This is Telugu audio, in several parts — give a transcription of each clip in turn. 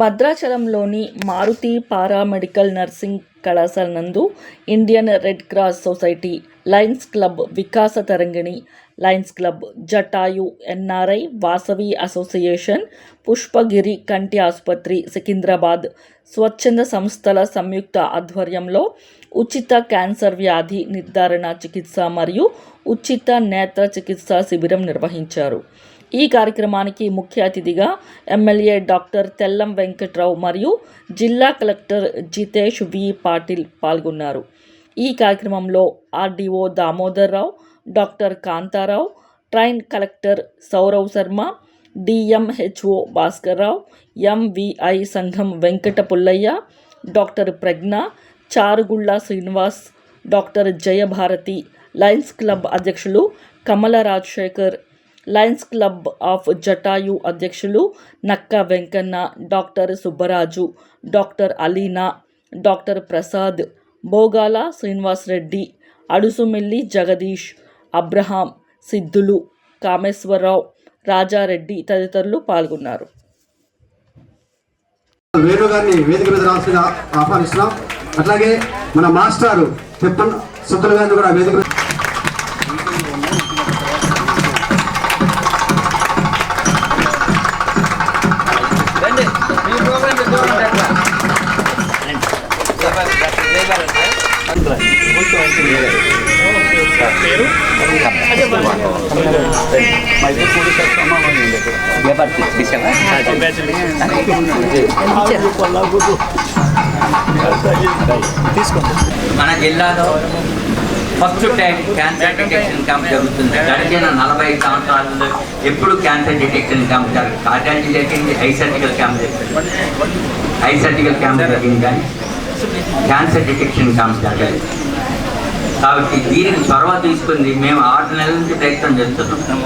భద్రాచలంలోని మారుతి పారామెడికల్ నర్సింగ్ కళాశాల నందు Indian Red Cross Society Lions Club Vikasa Tarangini Lions Club Jatayu NRI Vasavi association Pushpagiri కంటి ఆసుపత్రి సికింద్రాబాద్ స్వచ్ఛంద సంస్థల సంయుక్త ఆధ్వర్యంలో ఉచిత క్యాన్సర్ వ్యాధి నిర్ధారణ చికిత్స మరియు ఉచిత నేత్ర చికిత్స శిబిరం నిర్వహించారు. ఈ కార్యక్రమానికి ముఖ్య అతిథిగా ఎమ్మెల్యే డాక్టర్ తెల్లం వెంకట్రావు మరియు జిల్లా కలెక్టర్ జితేష్ వి పాటిల్ పాల్గొన్నారు. ఈ కార్యక్రమంలో RDO Damodar Rao doctor Kantharao trainee collector Sourav Sharma DMHO Bhaskar Rao MVI Sangam Venkata Pullaiah doctor Pragna Charugulla Srinivas doctor Jayabharathi Lions Club అధ్యక్షులు Kamala Rajasekhar Lions Club of Jatayu అధ్యక్షులు Nakka Venkanna doctor Subbaraju doctor Alina doctor Prasad Bhogala Srinivas Reddy Adusumilli Jagadish Abraham Siddhulu Kameswararao Rajareddy తదితరులు పాల్గొన్నారు. వేణు గారిని వేదిక మీద రావాల్సిన ఆహ్వానిస్తున్నాం. అట్లాగే మన మాస్టారు తిప్పన్ సుబ్బుల గారిని కూడా వేదిక మన జిల్లాలో first time cancer detection camp జరుగుతుంది. గడిచిన నలభై సంవత్సరాలలో ఎప్పుడు క్యాన్సర్ డిటెక్షన్ క్యాంప్ జరగదు కార్డియాలజీ జరిగింది ఐ సర్జికల్ క్యాంప్ జరిగింది. ఐ సర్జికల్ క్యాంప్ జరిగింది కానీ క్యాన్సర్ డిటెక్షన్ క్యాంప్ జరగలేదు. కాబట్టి దీనికి చొరవ తీసుకుంది మేము ఆరు నెలల నుంచి ప్రయత్నం చేస్తున్నాం.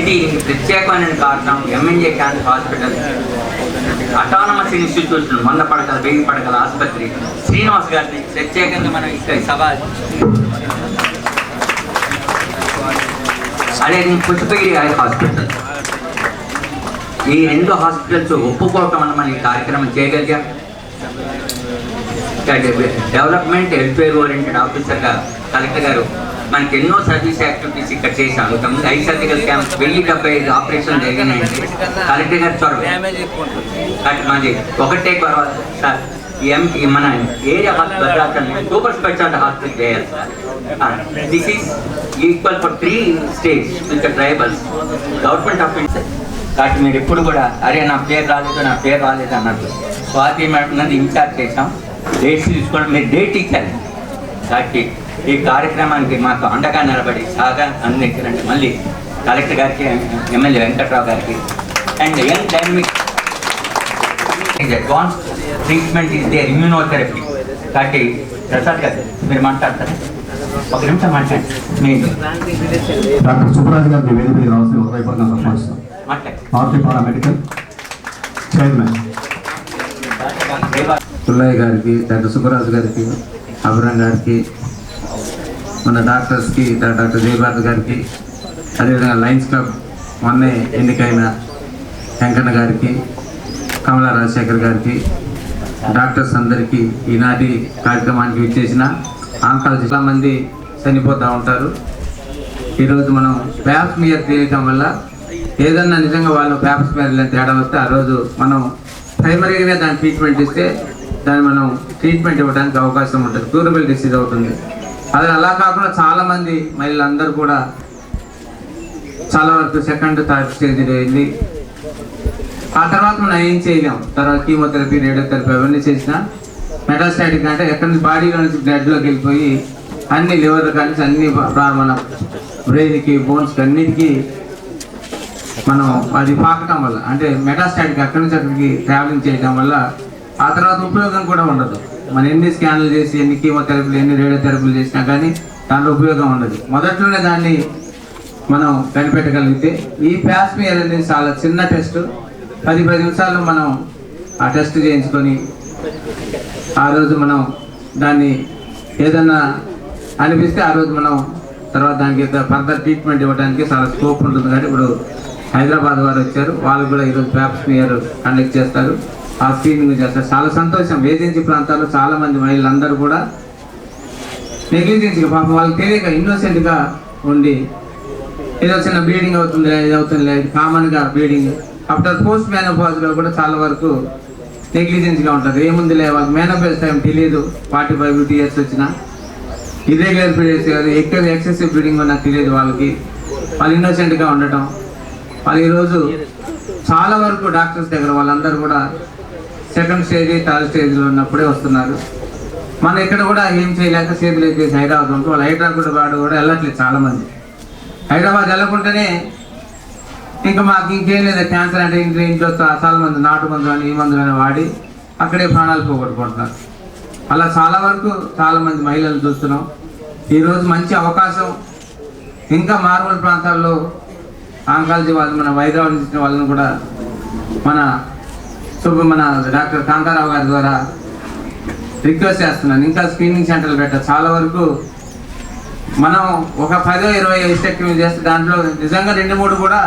ఇది ప్రత్యేకమైన కారణం MNJ cancer hospital autonomous institution వంద పడకల వెయ్యి పడకల ఆసుపత్రి. శ్రీనివాస్ గారిని ప్రత్యేకంగా మనం ఇక్కడ సభ అదే పుష్పగిరి గారి హాస్పిటల్. ఈ రెండు హాస్పిటల్స్ ఒప్పుకోవటం వల్ల మనం ఈ కార్యక్రమం చేయగలిగాం. డెవలప్మెంట్ వెల్ఫేర్ ఓరియంటెడ్ ఆఫీసర్గా కలెక్టర్ గారు మనకి ఎన్నో సర్వీస్ యాక్టివిటీస్ ఇక్కడ చేశాం ఇంతకుముందు సర్జికల్ క్యాంప్ వెయ్యి డెబ్బై ఐదు ఆపరేషన్ జరిగినాయండి. కలెక్టర్ గారు చొరవ బట్ మాది ఒకటే కొరవ సార్ ఎం మన area hospital super speciality hospital చేయాలి sir. This is equal for three states with tribals government of India కాబట్టి మీరు ఎప్పుడు కూడా అరే నా పేరు రాలేదు నా పేరు రాలేదు అన్నట్టు. స్వాతి మేడం నది ఇన్ఛార్జ్ చేసాం డేట్స్ తీసుకోవడం మీరు డేట్ ఇచ్చారు. కాబట్టి ఈ కార్యక్రమానికి మాకు అండగా నిలబడి సాగా అందించారంటే మళ్ళీ కలెక్టర్ గారికి ఎమ్మెల్యే వెంకట్రావు గారికి. And young dynamic advance treatment is there immunotherapy కాబట్టి ప్రసాద్ గారు మీరు మాట్లాడతారా? ఒక నిమిషం మాట్లాడండి. డాక్టర్ సుబ్బరాజు గారిని వేదిక రావాల్సిన హృదయపూర్వకంగా మాట్లాడండి. RT paramedical chairman. పుల్లయ్య గారికి డాక్టర్ సుబ్బరాజు గారికి అభిరామ్ గారికి మన డాక్టర్స్కి డాక్టర్ జయభారత్ గారికి అదేవిధంగా లయన్స్ క్లబ్ మొన్నే ఎన్నికైన వెంకన్న గారికి కమలా రాజశేఖర్ గారికి డాక్టర్స్ అందరికీ ఈనాటి కార్యక్రమానికి విచ్చేసిన ఆంకాలజీ చాలా మంది చనిపోతూ ఉంటారు. ఈరోజు మనం ప్యాప్స్ మీద తీయటం వల్ల ఏదన్నా నిజంగా వాళ్ళు ప్యాప్స్ మీద తేడా వస్తే ఆ రోజు మనం ప్రైమరీగానే దాని ట్రీట్మెంట్ ఇస్తే దాన్ని మనం ట్రీట్మెంట్ ఇవ్వడానికి అవకాశం ఉంటుంది. క్యూరబుల్ డిసీజ్ అవుతుంది. అది అలా కాకుండా చాలామంది మహిళలందరూ కూడా చాలా వరకు సెకండ్ థర్డ్ స్టేజ్లో వెళ్ళి ఆ తర్వాత మనం ఏం చేయలేం. తర్వాత కీమోథెరపీ రేడియోథెరపీ అవన్నీ చేసినా మెటాస్టాటిక్ అంటే ఎక్కడి నుంచి బాడీలో నుంచి బ్లడ్లోకి వెళ్ళిపోయి అన్ని లివర్ కానీ అన్ని మన బ్రెయిన్కి బోన్స్కి అన్నిటికీ మనం అది పాకటం వల్ల అంటే మెటాస్టాటిక్ అక్కడి నుంచి అక్కడికి ట్రావెలింగ్ చేయడం వల్ల ఆ తర్వాత ఉపయోగం కూడా ఉండదు. మనం ఎన్ని స్కాన్లు చేసి ఎన్ని కీమోథెరపీలు ఎన్ని రేడియోథెరపీలు చేసినా కానీ దాంట్లో ఉపయోగం ఉండదు. మొదట్లోనే దాన్ని మనం కనిపెట్టగలిగితే ఈ ప్యాస్మియర్ అనేది చాలా చిన్న టెస్ట్. పది పది నిమిషాల్లో మనం ఆ టెస్ట్ చేయించుకొని ఆ రోజు మనం దాన్ని ఏదన్నా అనిపిస్తే ఆ రోజు మనం తర్వాత దానికి ఫర్దర్ ట్రీట్మెంట్ ఇవ్వడానికి చాలా స్కోప్ ఉంటుంది. కాబట్టి ఇప్పుడు హైదరాబాద్ వారు వచ్చారు. వాళ్ళు కూడా ఈరోజు ప్యాప్స్మియర్ కండక్ట్ చేస్తారు. ఆ స్క్రీనింగ్ చేస్తారు చాలా సంతోషం. ఏజెన్సీ ప్రాంతాల్లో చాలా మంది మహిళలందరూ కూడా నెగ్లిజెన్స్గా పాపం వాళ్ళకి తెలియక ఇన్నోసెంట్గా ఉండి ఏదో చిన్న బ్లీడింగ్ అవుతుంది ఇది కామన్గా బ్లీడింగ్ ఆఫ్టర్ పోస్ట్ మేనోపాజ్లో కూడా చాలా వరకు నెగ్లిజెన్స్గా ఉంటుంది ఏముందిలే వాళ్ళకి మేనోపాజ్ టైం తెలియదు ఫార్టీ ఫైవ్ ఫిఫ్టీ ఇయర్స్ వచ్చినా ఇర్రెగ్యులర్ పీరియడ్స్ కాదు ఎక్కువ ఎక్సెసివ్ బ్లీడింగ్ నాకు తెలియదు వాళ్ళకి. వాళ్ళు ఇన్నోసెంట్గా ఉండటం. వాళ్ళు ఈరోజు చాలా వరకు డాక్టర్స్ దగ్గర వాళ్ళందరూ కూడా సెకండ్ స్టేజ్ థర్డ్ స్టేజ్లో ఉన్నప్పుడే వస్తున్నారు. మన ఇక్కడ కూడా ఏం చేయలేక సేపులు అయితే హైదరాబాద్ ఉంటూ వాళ్ళు హైదరాబాద్ వాడు కూడా వెళ్ళట్లేదు చాలామంది. హైదరాబాద్ వెళ్ళకుండానే ఇంకా మాకు ఇంకేం లేదు క్యాన్సర్ అంటే ఇంట్లో ఇంట్లో చాలా మంది నాటు మందులు అని ఈ మందులు అని వాడి అక్కడే ప్రాణాలు పోగొట్టుకుంటున్నారు. అలా చాలా వరకు చాలామంది మహిళలు చూస్తున్నాం. ఈరోజు మంచి అవకాశం. ఇంకా మారుమూల ప్రాంతాల్లో ఆంకాలజీ వాళ్ళు మన హైదరాబాద్ నుంచి వాళ్ళని కూడా మన శుభ మన డాక్టర్ కాంతారావు గారి ద్వారా రిక్వెస్ట్ చేస్తున్నాను. ఇంకా స్క్రీనింగ్ సెంటర్లు పెట్ట చాలా వరకు మనం ఒక పదో ఇరవై హిస్టెక్టమీ చేస్తే దాంట్లో నిజంగా రెండు మూడు కూడా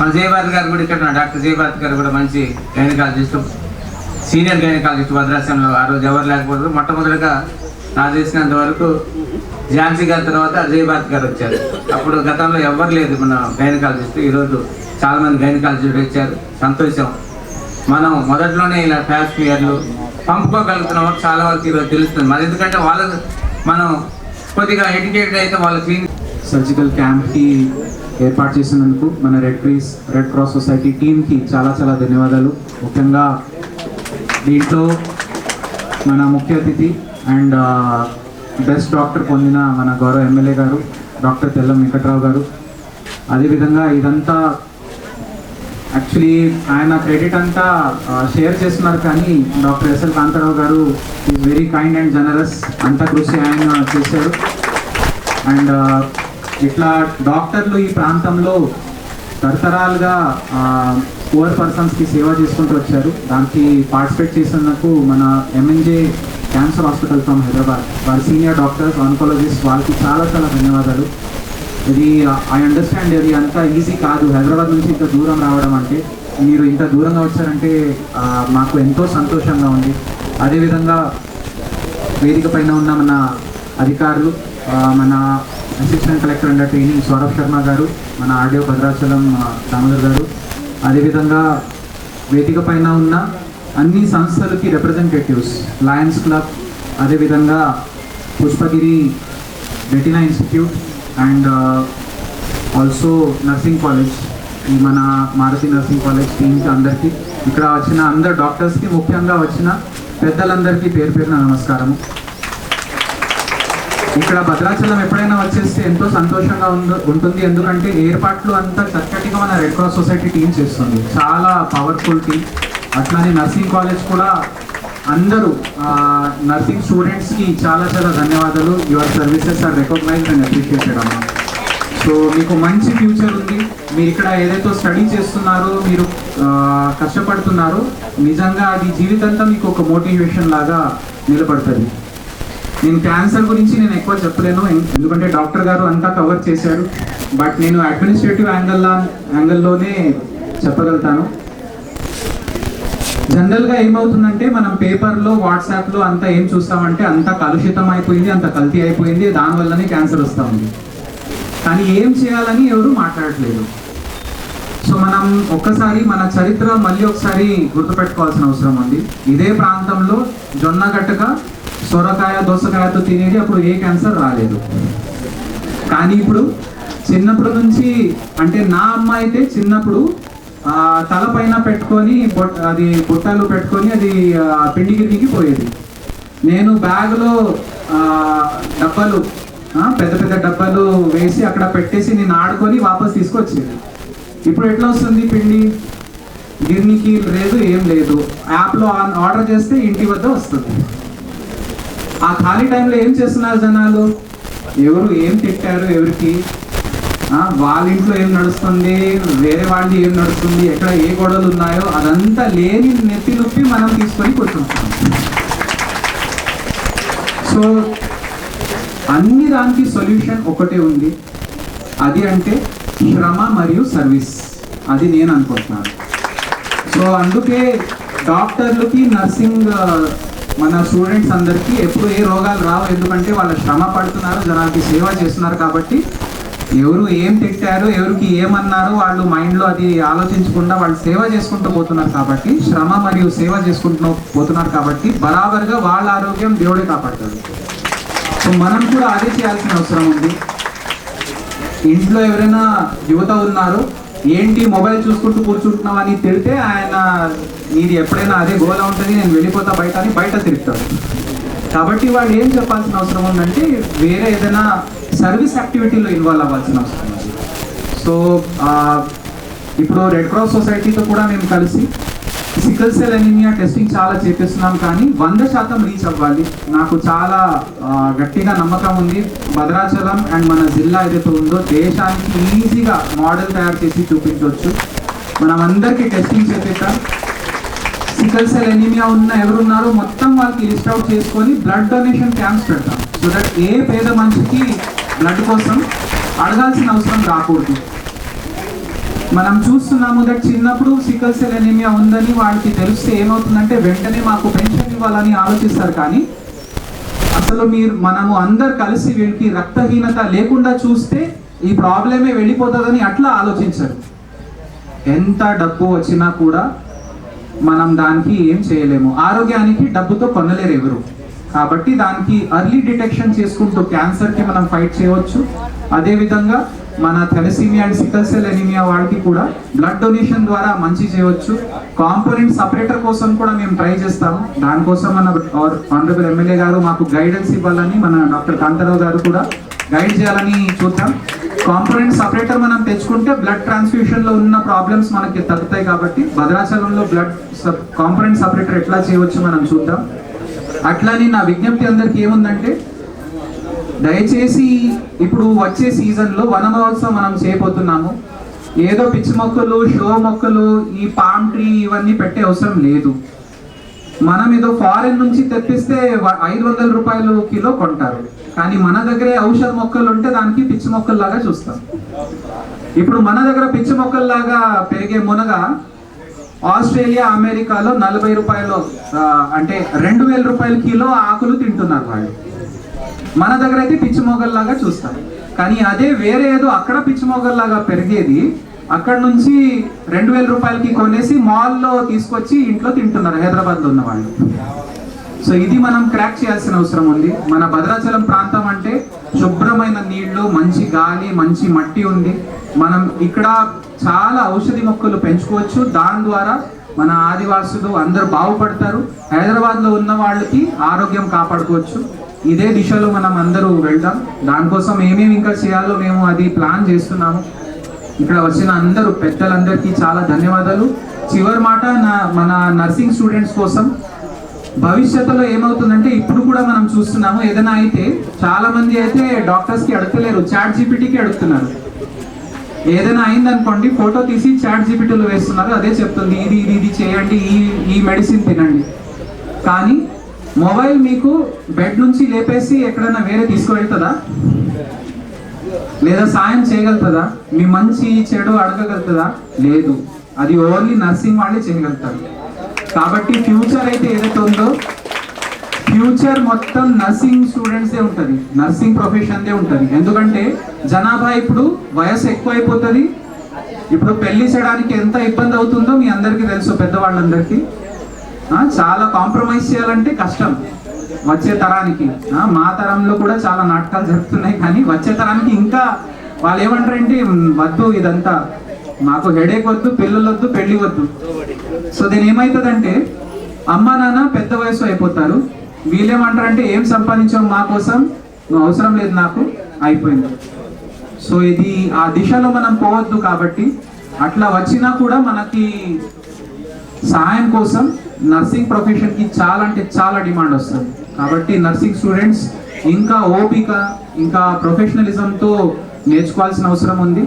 మన జయభారత్ గారు కూడా ఇక్కడ డాక్టర్ జయభారత్ గారు కూడా మంచి గైనకాలజిస్ట్ సీనియర్ గైనకాలజిస్ట్ భద్రాసంలో ఆ రోజు ఎవరు లేకపోతే మొట్టమొదటిగా నా చేసినంత వరకు ఝాన్సీ గారి తర్వాత జయభారత్ గారు వచ్చారు. అప్పుడు గతంలో ఎవరు లేదు మన గైనకాలజిస్ట్. ఈరోజు చాలామంది గైనకాలజిస్ట్ వచ్చారు. సంతోషం. మనం మొదట్లోనే ఇలా ఫ్యాస్ క్లియర్లు పంపుకోగలుగుతున్నాం చాలా వరకు ఈరోజు తెలుస్తుంది. మరి ఎందుకంటే వాళ్ళకు మనం కొద్దిగా ఎడ్యుకేటెడ్ అయితే వాళ్ళ క్లీన్ సర్జికల్ క్యాంప్కి ఏర్పాటు చేసినందుకు మన red cross red cross society టీంకి చాలా చాలా ధన్యవాదాలు. ముఖ్యంగా దీంట్లో మన ముఖ్య అతిథి అండ్ బెస్ట్ డాక్టర్ పొందిన మన గౌరవ ఎమ్మెల్యే గారు డాక్టర్ తెల్లం వెంకట్రావు గారు. అదేవిధంగా ఇదంతా యాక్చువల్లీ ఆయన క్రెడిట్ అంతా షేర్ చేస్తున్నారు కానీ డాక్టర్ ఎస్ఎల్ కాంతారావు గారు is very kind and generous అంత కృషి ఆయన చేశారు. అండ్ ఇట్లా డాక్టర్లు ఈ ప్రాంతంలో తరతరాలుగా పువర్ పర్సన్స్కి సేవ చేసుకుంటూ వచ్చారు. దానికి పార్టిసిపేట్ చేసినందుకు మన MNJ cancer hospital from Hyderabad వారి సీనియర్ డాక్టర్స్ ఆన్కాలజిస్ట్ వాళ్ళకి చాలా చాలా ధన్యవాదాలు. ఇది ఐ అండర్స్టాండ్ ఇది అంత ఈజీ కాదు. హైదరాబాద్ నుంచి ఇంత దూరం రావడం అంటే మీరు ఇంత దూరంగా వచ్చారంటే మాకు ఎంతో సంతోషంగా ఉంది. అదేవిధంగా వేదిక పైన ఉన్న మన అధికారులు మన assistant collector under training Saurabh Sharma గారు మన ఆర్డీఓ భద్రాచలం దామోదర్ గారు. అదేవిధంగా వేదిక పైన ఉన్న అన్ని సంస్థలకి రిప్రజెంటేటివ్స్ లయన్స్ క్లబ్ అదేవిధంగా Pushpagiri retina institute and also nursing college ఈ మన మారుతి నర్సింగ్ కాలేజ్ టీమ్కి అందరికీ ఇక్కడ వచ్చిన అందరు డాక్టర్స్కి ముఖ్యంగా వచ్చిన పెద్దలందరికీ పేరు పేరున నమస్కారము. ఇక్కడ భద్రాచలం ఎప్పుడైనా వచ్చేస్తే ఎంతో సంతోషంగా ఉంటుంది. ఎందుకంటే ఏర్పాట్లు అంతా చక్కటిగా మన రెడ్ క్రాస్ సొసైటీ టీం చేస్తుంది. చాలా పవర్ఫుల్ టీం అట్లానే నర్సింగ్ కాలేజ్ కూడా అందరూ నర్సింగ్ స్టూడెంట్స్కి చాలా చాలా ధన్యవాదాలు. Your services are recognised and appreciated అమ్మా. సో మీకు మంచి ఫ్యూచర్ ఉంది. మీరు ఇక్కడ ఏదైతే స్టడీ చేస్తున్నారో మీరు కష్టపడుతున్నారో నిజంగా అది జీవితంతా మీకు ఒక మోటివేషన్ లాగా నిలబడుతుంది. నేను క్యాన్సర్ గురించి నేను ఎక్కువ చెప్పలేను. ఎందుకంటే డాక్టర్ గారు అంతా కవర్ చేశారు. బట్ నేను అడ్మినిస్ట్రేటివ్ యాంగిల్లా యాంగిల్లోనే చెప్పగలుగుతాను. జనరల్గా ఏమవుతుందంటే మనం పేపర్లో వాట్సాప్లో అంతా ఏం చూస్తామంటే అంత కలుషితం అయిపోయింది అంత కల్తీ అయిపోయింది దానివల్లనే క్యాన్సర్ వస్తూ ఉంది కానీ ఏం చేయాలని ఎవరు మాట్లాడట్లేదు. సో మనం ఒక్కసారి మన చరిత్ర మళ్ళీ ఒకసారి గుర్తుపెట్టుకోవాల్సిన అవసరం ఉంది. ఇదే ప్రాంతంలో జొన్న గట్టక సొరకాయ దోసకాయతో తినేది అప్పుడు ఏ క్యాన్సర్ రాలేదు. కానీ ఇప్పుడు చిన్నప్పటి నుంచి అంటే నా అమ్మ అయితే చిన్నప్పుడు తలపైన తల పైన పెట్టుకొని అది బుట్టలు పెట్టుకొని అది పిండి గిరికి పోయేది. నేను బ్యాగ్లో డబ్బాలు పెద్ద పెద్ద డబ్బాలు వేసి అక్కడ పెట్టేసి నేను ఆడుకొని వాపస్ తీసుకొచ్చేది. ఇప్పుడు ఎట్లా వస్తుంది పిండి? గిర్నికి లేదు ఏం లేదు. యాప్లో ఆన్- ఆర్డర్ చేస్తే ఇంటి వద్ద వస్తుంది. ఆ ఖాళీ టైంలో ఏం చేస్తున్నారు జనాలు? ఎవరు ఏం తిట్టారు ఎవరికి? వాళ్ళ ఇంట్లో ఏం నడుస్తుంది? వేరే వాళ్ళది ఏం నడుస్తుంది? ఎక్కడ ఏ గొడవలు ఉన్నాయో అదంతా లేని నెత్తి నొప్పి మనం తీసుకొని కూర్చుంటాం. సో అన్ని దానికి సొల్యూషన్ ఒకటే ఉంది. అది అంటే శ్రమ మరియు సర్వీస్. అది నేను అనుకుంటున్నాను. సో అందుకే డాక్టర్లకి నర్సింగ్ మన స్టూడెంట్స్ అందరికీ ఎప్పుడు ఏ రోగాలు రావు. ఎందుకంటే వాళ్ళు శ్రమ పడుతున్నారు జనాలకి సేవ చేస్తున్నారు కాబట్టి ఎవరు ఏం తిట్టారు ఎవరికి ఏమన్నారు వాళ్ళు మైండ్లో అది ఆలోచించకుండా వాళ్ళు సేవ చేసుకుంటూ పోతున్నారు కాబట్టి శ్రమ మరియు సేవ చేసుకుంటూ పోతున్నారు కాబట్టి బరాబర్గా వాళ్ళ ఆరోగ్యం దేవుడే కాపాడుతుంది సో మనం కూడా అదే చేయాల్సిన అవసరం ఉంది. ఇంట్లో ఎవరైనా యువత ఉన్నారు ఏంటి మొబైల్ చూసుకుంటూ కూర్చుంటున్నావు అని తిడితే ఆయన నీది ఎప్పుడైనా అదే గోల ఉంటుంది నేను వెళ్ళిపోతా బయట అని బయట తిరుగుతాడు కాబట్టి వాళ్ళు ఏం చెప్పాల్సిన అవసరం ఉందంటే వేరే ఏదైనా సర్వీస్ యాక్టివిటీలో ఇన్వాల్వ్ అవ్వాల్సిన అవసరం ఉంది. సో ఇప్పుడు రెడ్ క్రాస్ సొసైటీతో కూడా మేము కలిసి సికల్ సెల్ ఎనీమియా టెస్టింగ్ చాలా చేపిస్తున్నాం కానీ వంద శాతం రీచ్ అవ్వాలి. నాకు చాలా గట్టిగా నమ్మకం ఉంది. భద్రాచలం అండ్ మన జిల్లా ఏదైతే ఉందో దేశానికి ఈజీగా మోడల్ తయారు చేసి చూపించవచ్చు. మనం అందరికీ టెస్టింగ్ చేపిస్తాం సికల్ సెల్ ఎనీమియా ఉన్న ఎవరున్నారో మొత్తం వాళ్ళకి లిస్ట్ అవుట్ చేసుకొని బ్లడ్ డొనేషన్ క్యాంప్స్ పెడతాం. సో దట్ ఏ పేద మనిషికి బ్లడ్ కోసం అడగాల్సిన అవసరం రాకూడదు. మనం చూస్తున్నాము దట్ చిన్నప్పుడు సికల్ సెల్ ఎనీమియా ఉందని వాళ్ళకి తెలిస్తే ఏమవుతుందంటే వెంటనే మాకు పెన్షన్ ఇవ్వాలని ఆలోచిస్తారు కానీ అసలు మీరు మనము అందరు కలిసి వీళ్ళకి రక్తహీనత లేకుండా చూస్తే ఈ ప్రాబ్లమే వెళ్ళిపోతుందని అట్లా ఆలోచించరు. ఎంత డబ్బు వచ్చినా కూడా మనం దానికి ఏం చేయలేము. ఆరోగ్యానికి డబ్బుతో కొనలేరు ఎవరు కాబట్టి దానికి అర్లీ డిటెక్షన్ చేసుకుంటూ క్యాన్సర్కి మనం ఫైట్ చేయవచ్చు. అదేవిధంగా మన thalassaemia and sickle cell anaemia వాళ్ళకి కూడా బ్లడ్ డొనేషన్ ద్వారా మంచి చేయవచ్చు కాంపోనెంట్ సపరేటర్ కోసం కూడా మేము ట్రై చేస్తాము. దానికోసం మన ఆనరబుల్ ఎమ్మెల్యే గారు మాకు గైడెన్స్ ఇవ్వాలని మన డాక్టర్ కాంతారావు గారు కూడా గైడ్ చేయాలని చూద్దాం. కాంపోనెంట్ సపరేటర్ మనం తెచ్చుకుంటే బ్లడ్ ట్రాన్స్ఫ్యూషన్లో ఉన్న ప్రాబ్లమ్స్ మనకి తగ్గుతాయి కాబట్టి భద్రాచలంలో బ్లడ్ కాంపోనెంట్ సపరేటర్ ఎట్లా చేయవచ్చు మనం చూద్దాం. అట్లానే నా విజ్ఞప్తి అందరికి ఏముందంటే దయచేసి ఇప్పుడు వచ్చే సీజన్లో వనమహోత్సవం మనం చేయబోతున్నాము. ఏదో పిచ్చి మొక్కలు షో మొక్కలు ఈ పామ్ ట్రీ ఇవన్నీ పెట్టే అవసరం లేదు. మనం ఏదో ఫారెన్ నుంచి తెప్పిస్తే ఐదు వందల రూపాయలు కిలో కొంటారు. కానీ మన దగ్గరే ఔషధ మొక్కలు ఉంటే దానికి పిచ్చి మొక్కల్లాగా చూస్తాం. ఇప్పుడు మన దగ్గర పిచ్చి మొక్కల్లాగా పెరిగే మునగ ఆస్ట్రేలియా అమెరికాలో నలభై రూపాయలు అంటే రెండు వేల రూపాయల కిలో ఆకులు తింటున్నారు వాళ్ళు. మన దగ్గర అయితే పిచ్చి మొగల్లాగా చూస్తాం కానీ అదే వేరే ఏదో అక్కడ పిచ్చి మొగల్లాగా పెరిగేది అక్కడ నుంచి రెండు వేల రూపాయలకి కొనేసి మాల్లో తీసుకొచ్చి ఇంట్లో తింటున్నారు హైదరాబాద్లో ఉన్న వాళ్ళు. సో ఇది మనం క్రాక్ చేయాల్సిన అవసరం ఉంది. మన భద్రాచలం ప్రాంతం అంటే శుభ్రమైన నీళ్ళు మంచి గాలి మంచి మట్టి ఉంది. మనం ఇక్కడ చాలా ఔషధి మొక్కలు పెంచుకోవచ్చు. దాని ద్వారా మన ఆదివాసులు అందరూ బాగుపడతారు. హైదరాబాద్లో ఉన్న వాళ్ళకి ఆరోగ్యం కాపాడుకోవచ్చు. ఇదే దిశలో మనం అందరూ వెళ్దాం. దానికోసం ఏమేమి ఇంకా చేయాలో మేము అది ప్లాన్ చేస్తున్నాము. ఇక్కడ వచ్చిన అందరూ పెద్దలందరికీ చాలా ధన్యవాదాలు. చివరి మాట నా మన నర్సింగ్ స్టూడెంట్స్ కోసం. భవిష్యత్తులో ఏమవుతుందంటే ఇప్పుడు కూడా మనం చూస్తున్నాము. ఏదైనా అయితే చాలా మంది అయితే డాక్టర్స్కి అడగలేరు చాట్ జీపీటీకి అడుగుతున్నారు. ఏదైనా అయిందనుకోండి ఫోటో తీసి చాట్ జీపీటీలో వేస్తున్నారు. అదే చెప్తుంది ఇది ఇది ఇది చేయండి ఈ ఈ మెడిసిన్ తినండి. కానీ మొబైల్ మీకు బెడ్ నుంచి లేపేసి ఎక్కడైనా వేరే తీసుకువెళ్తుందా? లేదా సాయం చేయగలుగుతుందా? మీ మంచి చెడు అడగగలుగుతుందా? లేదు. అది ఓన్లీ నర్సింగ్ వాళ్ళే చేయగలుగుతారు. కాబట్టి ఫ్యూచర్ అయితే ఏదైతే ఉందో ఫ్యూచర్ మొత్తం నర్సింగ్ స్టూడెంట్సే ఉంటుంది. నర్సింగ్ ప్రొఫెషన్దే ఉంటుంది. ఎందుకంటే జనాభా ఇప్పుడు వయసు ఎక్కువ అయిపోతుంది ఇప్పుడు పెళ్ళి చేయడానికి ఎంత ఇబ్బంది అవుతుందో మీ అందరికీ తెలుసు పెద్దవాళ్ళందరికీ. చాలా కాంప్రమైజ్ చేయాలంటే కష్టం. వచ్చే తరానికి. మా తరంలో కూడా చాలా నాటకాలు జరుగుతున్నాయి కానీ వచ్చే తరానికి ఇంకా వాళ్ళు ఏమంటారంటే వద్దు ఇదంతా. మాకు హెడేక్ వద్దు పిల్లలు వద్దు పెళ్ళి వద్దు. సో దీని ఏమవుతుందంటే అమ్మ నాన్న పెద్ద వయసు అయిపోతారు. వీళ్ళేమంటారంటే ఏం సంపాదించాం మా కోసం? నువ్వు అవసరం లేదు నాకు. అయిపోయింది. సో ఇది ఆ దిశలో మనం పోవద్దు కాబట్టి అట్లా వచ్చినా కూడా మనకి సహాయం కోసం నర్సింగ్ ప్రొఫెషన్కి చాలా అంటే చాలా డిమాండ్ వస్తుంది. కాబట్టి నర్సింగ్ స్టూడెంట్స్ ఇంకా ఓపిక ఇంకా ప్రొఫెషనలిజంతో నేర్చుకోవాల్సిన అవసరం ఉంది.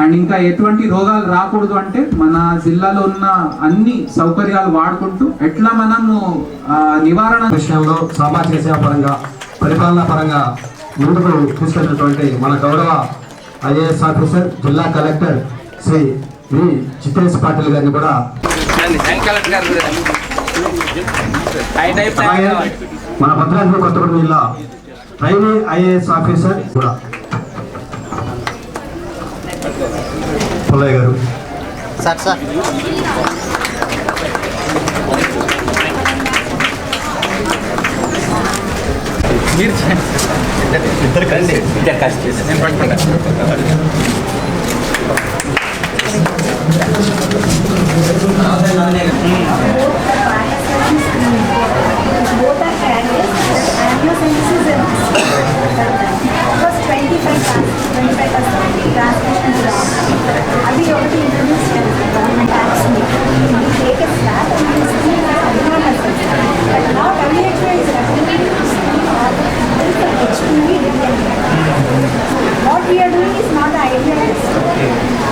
అండ్ ఇంకా ఎటువంటి రోగాలు రాకూడదు అంటే మన జిల్లాలో ఉన్న అన్ని సౌకర్యాలు వాడుకుంటూ ఎట్లా మనము నివారణ విషయంలో సామాజిక సేవ పరంగా పరిపాలన పరంగా ముందుకు తీసుకెళ్ళినటువంటి మన గౌరవ ఐఏఎస్ ఆఫీసర్ జిల్లా కలెక్టర్ శ్రీ వి. జితేష్ పాటిల్ గారిని కూడా మన భద్రాద్రి కొత్తగూడెం జిల్లా ట్రైనీ ఐఏఎస్ ఆఫీసర్ కూడా. పుల్లయ్య గారు. మీరు రండి ఇద్దరు కలిసి. చేశారు. నేను పట్టుకుంటా. What we are doing is not ideal.